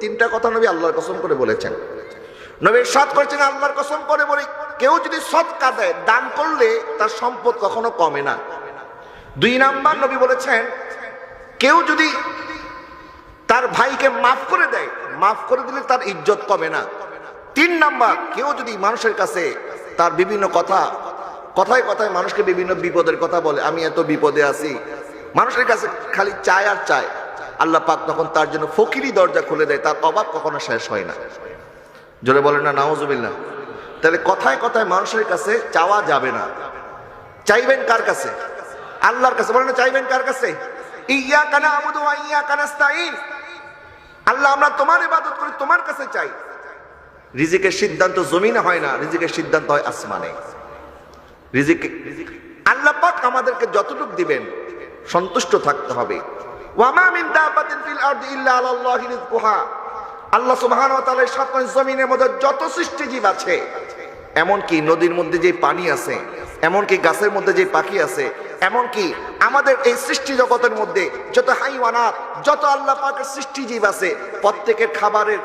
তিনটা কথা নবী আল্লাহর কসম করে বলেছেন। নবীর সাত করেছেন আল্লাহর কসম করে বলি, কেউ যদি সৎকা দেয়, দান করলে তার সম্পদ কখনো কমে না। দুই নাম্বার নবী বলেছেন, কেউ যদি তার ভাইকে মাফ করে দেয়, মাফ করে দিলে তার ইজ্জত কমে না। তিন নাম্বার, কেউ যদি মানুষের কাছে তার বিভিন্ন কথা, কথায় কথায় মানুষকে বিভিন্ন বিপদের কথা বলে, আমি এত বিপদে আছি। মানুষের কাছে খালি চায় আর চায়। আল্লাহ পাক তখন তার জন্য ফকিরি দরজা খুলে দেয়, তার অভাব কখনো শেষ হয় না। জোরে বলেন না নাওজুবিল্লাহ তাহলে কথায় কথায় মানুষের কাছে চাওয়া যাবে না। চাইবেন কার কাছে? আল্লাহর কাছে। বলেন চাইবেন কার কাছে? ইয়া কানা ওয়া ইয়া কানাস্তাইন আল্লাহ, আমরা তোমার ইবাদত করি, তোমার কাছে চাই। রিজিকের সিদ্ধান্ত জমিনে হয় না, রিজিকের সিদ্ধান্ত হয় আসমানে। রিজিক আল্লাহ পাক আমাদেরকে যতটুকু দিবেন, সন্তুষ্ট থাকতে হবে। ওয়ামা আল্লাহ মধ্যে যত সৃষ্টিজীব আছে, এমনকি নদীর মধ্যে যে পানি আছে, এমনকি গাছের মধ্যে যে পাখি আছে, এমনকি আমাদের এই সৃষ্টি জগতের মধ্যে যত হাইওয়ানাত, যত আল্লাহ পাকের সৃষ্টিজীব আছে, প্রত্যেকের খাবারের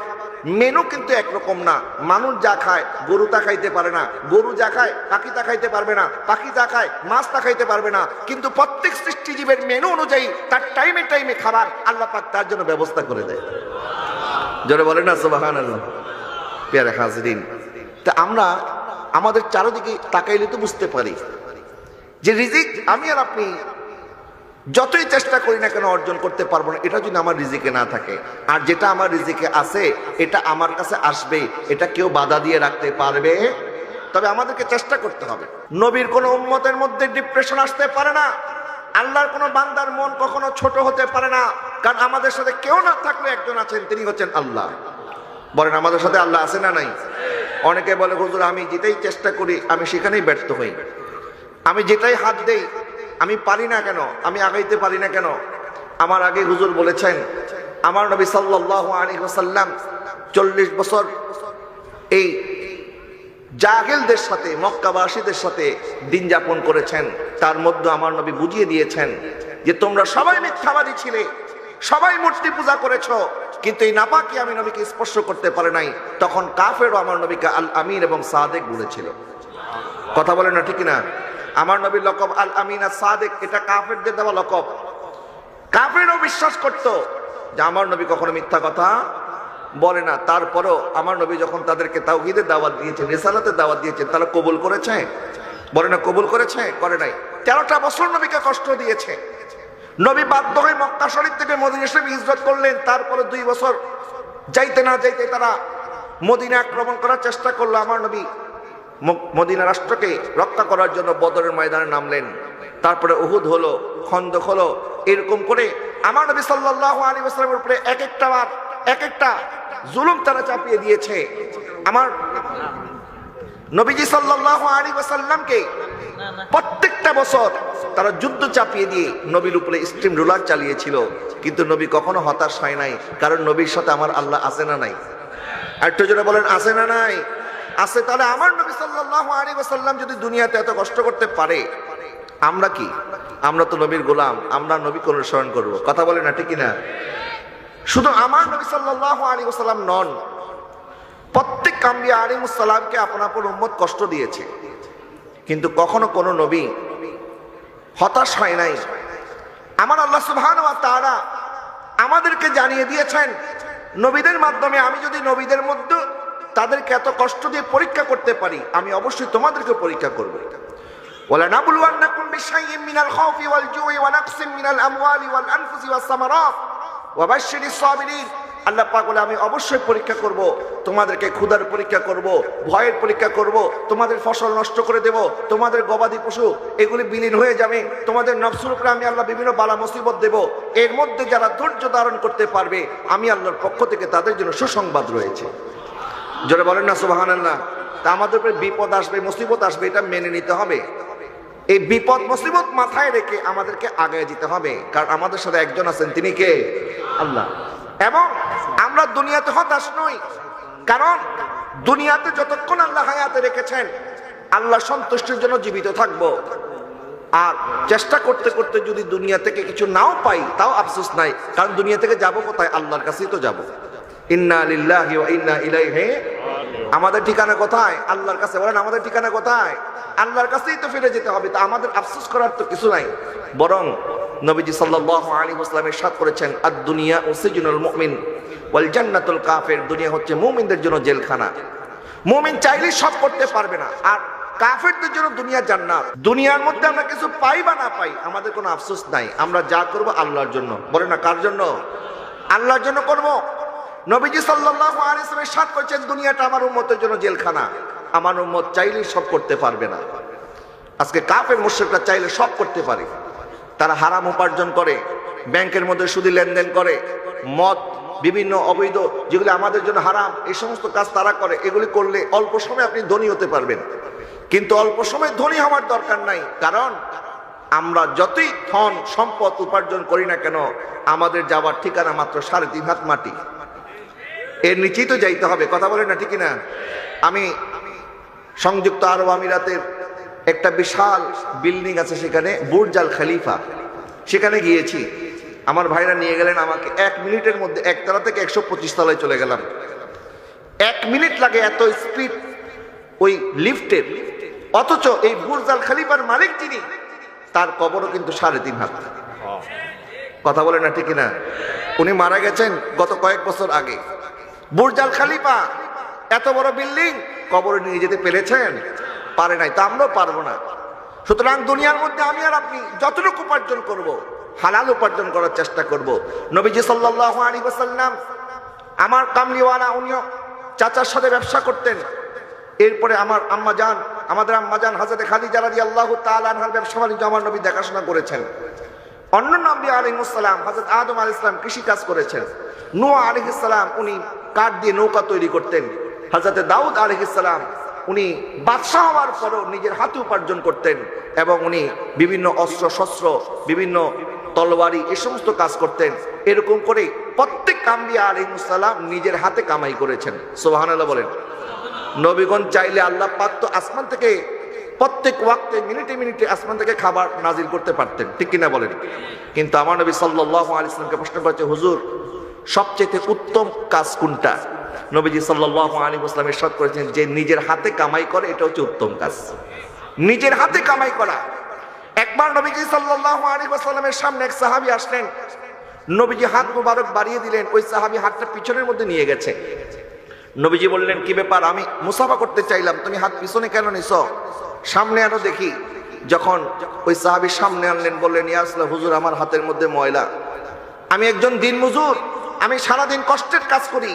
মেনু কিন্তু একরকম না। মানুষ যা খায়, গরু তা খাইতে পারে না। গরু যা খায়, পাখি তা খাইতে পারবে না। পাখি যা খায়, মাছ তা খাইতে পারবে না। কিন্তু প্রত্যেক সৃষ্টিজীবের মেনু অনুযায়ী তার টাইমে টাইমে খাবার আল্লাহ পাক তার জন্য ব্যবস্থা করে দেয়। জোরে বলে না সুবাহান আল্লাহ পেয়ারে হাজরিন, তা আমরা আমাদের চারদিকে তাকাইলে তো বুঝতে পারি। যে রিজিক আমি আর আপনি যতই চেষ্টা করি না কেন অর্জন করতে পারব না, এটা যদি আমার রিজিকে না থাকে। আর যেটা আমার রিজিকে আছে, এটা আমার কাছে আসবে, এটা কেউ বাধা দিয়ে রাখতে পারবে। তবে আমাদেরকে চেষ্টা করতে হবে। নবীর কোনো উম্মতের মধ্যে ডিপ্রেশন আসতে পারে না। আল্লাহর কোনো বান্দার মন কখনো ছোট হতে পারে না। কারণ আমাদের সাথে কেউ না থাকলে একজন আছেন, তিনি হচ্ছেন আল্লাহ। বলেন, আমাদের সাথে আল্লাহ আছে না নাই? অনেকে বলে, হুজুর, আমি যেটাই চেষ্টা করি, আমি সেখানেই ব্যর্থ হই। আমি যেটাই হাত দেই আমি পারি না কেন? আমি আগাইতে পারি না কেন? আমার আগে হুজুর বলেছেন, আমার নবী সাল্লাল্লাহু আলাইহি ওয়াসাল্লাম চল্লিশ বছর এই জাহেলদের সাথে, মক্কাবাসীদের সাথে দিন যাপন করেছেন। তার মধ্যে আমার নবী বুঝিয়ে দিয়েছেন যে তোমরা সবাই মিথ্যাবাদী ছিলে, সবাই মূর্তি পূজা করেছ, কিন্তু এই নাপাকি আমি নবীকে স্পর্শ করতে পারে নাই। তখন কাফেরও আমার নবীকে আল আমিন এবং সাদেক বলেছিল। কথা বলে না ঠিক না আমার নবীর লকব আল আমিনা সাদেক, এটা কাফেরদের দেওয়া লকব। কাফেরও বিশ্বাস করত যে আমার নবী কখনো মিথ্যা কথা বলে না। তারপরও আমার নবী যখন তাদেরকে তাওহিদের দাওয়াত দিয়েছেন, রেসালাতের দাওয়াত দিয়েছেন, তারা কবুল করেছে? বলে না কবুল করেছে? করে নাই। তেরোটা বছর নবীকে কষ্ট দিয়েছে। নবী বাধ্য হয়ে মক্কা শরীফ থেকে মদিনা শরীফ হিজরত করলেন। তারপরে দুই বছর যাইতে না যাইতে তারা মদিনা আক্রমণ করার চেষ্টা করল আমার নবী। মদিনা রাষ্ট্রকে রক্ষা করার জন্য বদরের ময়দানে নামলেন। তারপরে উহুদ হলো খন্দক হলো, এরকম করে আমার নবী সাল্লাল্লাহু আলাইহি ওয়াসাল্লামের উপরে এক একটা বার এক একটা জুলুম তারা চাপিয়ে দিয়েছে। আমার নবীজি সাল্লাল্লাহু আলাইহি ওয়াসাল্লামকে প্রত্যেকটা বছর তারা যুদ্ধ চাপিয়ে দিয়ে নবীর উপরে স্টিম রোলার চালিয়েছিল। কিন্তু নবী কখনো হতাশ হয় নাই, কারণ নবীর সাথে আমার আল্লাহ আছে না নাই। একটু জোরে বলেন আছে না নাই? আছে, তাহলে আমার নবী সাল্লাল্লাহু আলাইহি ওয়াসাল্লাম যদি দুনিয়াতে এত কষ্ট করতে পারে, আমরা কি? আমরা তো নবীর গোলাম, আমরা নবীকে অনুসরণ করব। কথা বলে না, ঠিক না শুধু আমার নবী সাল্লাল্লাহু আলাইহি ওয়াসাল্লাম নন, প্রত্যেক কাম্বিয়া আলিমুসাল্লামকে আপন আপন উম্মত কষ্ট দিয়েছে। কিন্তু কখনো কোনো নবী হতাশ হয় নাই। আমার আল্লাহ সুবহান ওয়া তাআলা আমাদেরকে জানিয়ে দিয়েছেন, নবীদের মাধ্যমে আমি যদি নবীদের মধ্যে তাদেরকে এত কষ্ট দিয়ে পরীক্ষা করতে পারি আমি অবশ্যই তোমাদেরকে পরীক্ষা করব ولنبلونكم بشيء من الخوف والجوع ونقص من الأموال والأنفس والثمرات وبشر الصابرين আল্লাহ পাক বলে আমি অবশ্যই পরীক্ষা করব তোমাদেরকে ক্ষুধার পরীক্ষা করব ভয়ের পরীক্ষা করব তোমাদের ফসল নষ্ট করে দেব তোমাদের গবাদি পশু এগুলি বিলীন হয়ে যাবে তোমাদের নফসুর উপরে আমি আল্লাহ বিভিন্ন বালা মুসিবত দেব এর মধ্যে যারা ধৈর্য ধারণ করতে পারবে আমি আল্লাহর পক্ষ থেকে তাদের জন্য সুসংবাদ রয়েছে জোরে বলেন না সুবাহান আল্লাহ তা আমাদের উপরে বিপদ আসবে, মুসিবত আসবে, এটা মেনে নিতে হবে। এই বিপদ, মুসিবত মাথায় রেখে আমাদেরকে আগে যেতে হবে। কারণ আমাদের সাথে একজন আছেন, তিনি কে? আল্লাহ। এবং আমরা দুনিয়াতে হতাশ নই। কারণ দুনিয়াতে যতক্ষণ আল্লাহ হায়াতে রেখেছেন, আল্লাহ সন্তুষ্টির জন্য জীবিত থাকব। আর চেষ্টা করতে করতে যদি দুনিয়া থেকে কিছু নাও পাই, তাও আফসোস নাই। কারণ দুনিয়া থেকে যাব কোথায়? আল্লাহর কাছেই তো যাব। ইন্না লিল্লাহি ওয়া ইন্না ইলাইহি আমাদের ঠিকানা কোথায়? আল্লাহর কাছে বলেন, আমাদের ঠিকানা কোথায়? আল্লাহর কাছেই তো ফিরে যেতে হবে, তা আমাদের আফসোস করার তো কিছু নাই। বরং নবীজি সাল্লাল্লাহু আলাইহি ওয়াসাল্লাম ইরশাদ করেছেন আদ দুনিয়া ও উসিজুনুল মুমিন ওয়াল জান্নাতুল কাফের দুনিয়া হচ্ছে মুমিনদের জন্য জেলখানা। মুমিন চাইলেই সব করতে পারবে না, আর কাফেরদের জন্য দুনিয়া জান্নাত। দুনিয়ার মধ্যে আমরা কিছু পাই বা না পাই, আমাদের কোনো আফসোস নাই, আমরা যা করব আল্লাহর জন্য। বলে না, কার জন্য? আল্লাহর জন্য করব? নবীজি আলাইহি ওয়াসাল্লাম সাত করছেন, দুনিয়াটা আমার উম্মতের জন্য জেলখানা। আমার উম্মত চাইলেই সব করতে পারবে না। আজকে কাপের মুশরিকরা চাইলে সব করতে পারে। তারা হারাম উপার্জন করে, ব্যাংকের মধ্যে সুদি লেনদেন করে, মদ, বিভিন্ন অবৈধ যেগুলি আমাদের জন্য হারাম, এই সমস্ত কাজ তারা করে। এগুলি করলে অল্প সময় আপনি ধনী হতে পারবেন। কিন্তু অল্প সময় ধনী হওয়ার দরকার নাই। কারণ আমরা যতই ধন, সম্পদ উপার্জন করি না কেন, আমাদের যাওয়ার ঠিকানা মাত্র সাড়ে তিন হাত মাটি। এর নিচেই তো যাইতে হবে কথা বলে না ঠিকই না? আমি সংযুক্ত আরব আমিরাতের একটা বিশাল বিল্ডিং আছে সেখানে বুর্জাল খালিফা সেখানে গিয়েছি। আমার ভাইরা নিয়ে গেলেন আমাকে এক মিনিটের মধ্যে একতলা থেকে একশো পঁচিশ তলায় চলে গেলাম। এক মিনিট লাগে এত স্পিড ওই লিফটের অথচ এই বুর্জাল খালিফার মালিক যিনি তার কবরও কিন্তু সাড়ে তিন হাত। কথা বলে না ঠিক না? উনি মারা গেছেন গত কয়েক বছর আগে। বুর্জাল খালিফা, এত বড় বিল্ডিং, কবরে নিয়ে যেতে পেরেছেন? পারে নাই, তা আমরাও পারব না। সুতরাং দুনিয়ার মধ্যে আমি আর আপনি যতটুকু উপার্জন করব, হালাল উপার্জন করার চেষ্টা করব। নবীজি সাল্লাল্লাহু আলাইহি ওয়াসাল্লাম আমার কামলিওয়ালা, উনিও চাচার সাথে ব্যবসা করতেন। এরপরে আমার আম্মা যান আমাদের আম্মা যান খালি খাদিজা রাদিয়াল্লাহু তাআলা আনহার ব্যবসা বাণিজ্য আমার নবী দেখাশোনা করেছেন। অন্য নবী আলাইহিসসালাম হযরত আদম আলাইহিস সালাম কৃষি কাজ করেছেন। নূহ আলাইহিস সালাম, উনি কাঠ দিয়ে নৌকা তৈরি করতেন। হযরত দাউদ আলাইহিস সালাম, উনি বাদশাহ হওয়ার পরও নিজের হাতে উপার্জন করতেন এবং উনি বিভিন্ন অস্ত্র শস্ত্র, বিভিন্ন তলোয়ারি এ সমস্ত কাজ করতেন। এরকম করে প্রত্যেক কাম্বিয়া আলাইহিসসালাম নিজের হাতে কামাই করেছেন। সুবহানাল্লাহ বলেন। নবীগণ চাইলে আল্লাহ তো আসমান থেকে প্রত্যেক ওয়াক্তে মিনিটে মিনিটে আসমান থেকে খাবার নাজিল করতে পারতেন। ঠিক কিনা বলেন? কিন্তু আমার নবী সাল্লাল্লাহু আলাইহি প্রশ্ন করেছে, হুজুর সবচেয়ে উত্তম কাজ কোনটা? নবীজি সাল্লাল্লাহু আলাইহি ওয়াসাল্লাম ইরশাদ করেছেন যে নিজের হাতে কামাই করে, এটা হচ্ছে উত্তম কাজ। নিজের হাতে কামাই করা। একবার নবীজি সাল্লাল্লাহু আলাইহি সামনে এক সাহাবী আসলেন। নবীজি হাত মুবারক বাড়িয়ে দিলেন, ওই সাহাবী হাতটা পিছনের মধ্যে নিয়ে গেছে। নবীজি বললেন, কি ব্যাপার? আমি মুসাফা করতে চাইলাম, তুমি হাত পিছনে কেন নিছ? সামনে আনো দেখি, যখন ওই সাহাবি সামনে আনলেন, বললেন ইয়াসলা হুজুর, আমার হাতের মধ্যে ময়লা। আমি একজন দিন মজুর আমি সারাদিন কষ্টের কাজ করি।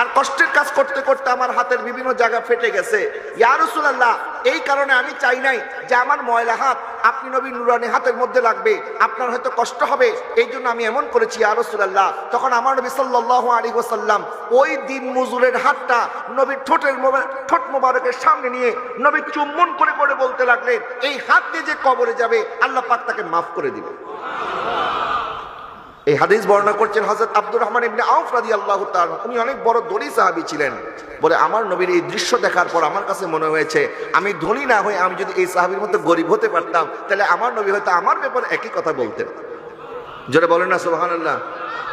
আর কষ্টের কাজ করতে করতে আমার হাতের বিভিন্ন জায়গা ফেটে গেছে। ইয়া রাসূলুল্লাহ, এই কারণে আমি চাই নাই যে আমার ময়লা হাত আপনি নবী নুরানি হাতের মধ্যে লাগবে। আপনার হয়তো কষ্ট হবে। এই জন্য আমি এমন করেছি, ইয়া রাসূলুল্লাহ। তখন আমার নবী সাল্লাল্লাহু আলাইহি ওয়াসাল্লাম ওই দিন মজুরের হাতটা নবীর ঠোঁটের ঠোঁট মোবারকের সামনে নিয়ে নবী চুম্বন করে করে বলতে লাগলেন, এই হাত দিয়ে যে কবরে যাবে, আল্লাহ পাক তাকে মাফ করে দিবে এই হাদিস বর্ণনা করছেন হযরত আব্দুর রহমান ইবনে আউফ রাদিয়াল্লাহু তাআলা। উনি অনেক বড় ধনী সাহাবী ছিলেন। বলে আমার নবীর এই দৃশ্য দেখার পর আমার কাছে মনে হয়েছে, আমি ধনী না হয়ে আমি যদি এই সাহাবীর মতো গরিব হতে পারতাম, তাহলে আমার নবী হয়তো আমার ব্যাপারে একই কথা বলতেন। জোরে বলেন না, সুবহানাল্লাহ।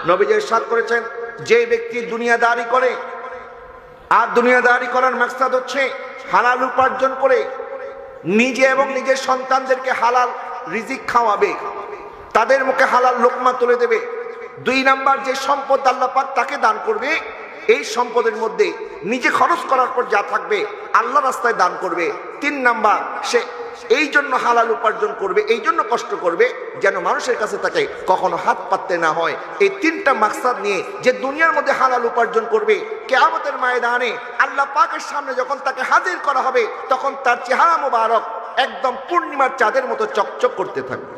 নবী যে সাত করেছেন, যে ব্যক্তি দুনিয়াদারি করে, আর দুনিয়াদারি করার মাকসাদ হচ্ছে হালাল উপার্জন করে, নিজে এবং নিজের সন্তানদেরকে হালাল রিজিক খাওয়াবে। তাদের মুখে হালাল লোকমা তুলে দেবে। দুই নাম্বার যে সম্পদ আল্লাহ পাক তাকে দান করবে, এই সম্পদের মধ্যে নিজে খরচ করার পর যা থাকবে আল্লাহ রাস্তায় দান করবে। তিন নাম্বার, সে এই জন্য হালাল উপার্জন করবে, এই জন্য কষ্ট করবে, যেন মানুষের কাছে তাকে কখনো হাত পাততে না হয়। এই তিনটা মাকসাদ নিয়ে যে দুনিয়ার মধ্যে হালাল উপার্জন করবে, কেয়ামতের ময়দানে আল্লাহ পাকের সামনে যখন তাকে হাজির করা হবে, তখন তার চেহারা মোবারক একদম পূর্ণিমার চাঁদের মতো চকচক করতে থাকবে।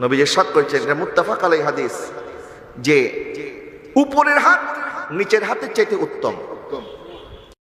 নবী যে সাত করেছেন, এটা মুত্তাফাক আলাই হাদিস, যে উপরের হাত নিচের হাতের চাইতে উত্তম।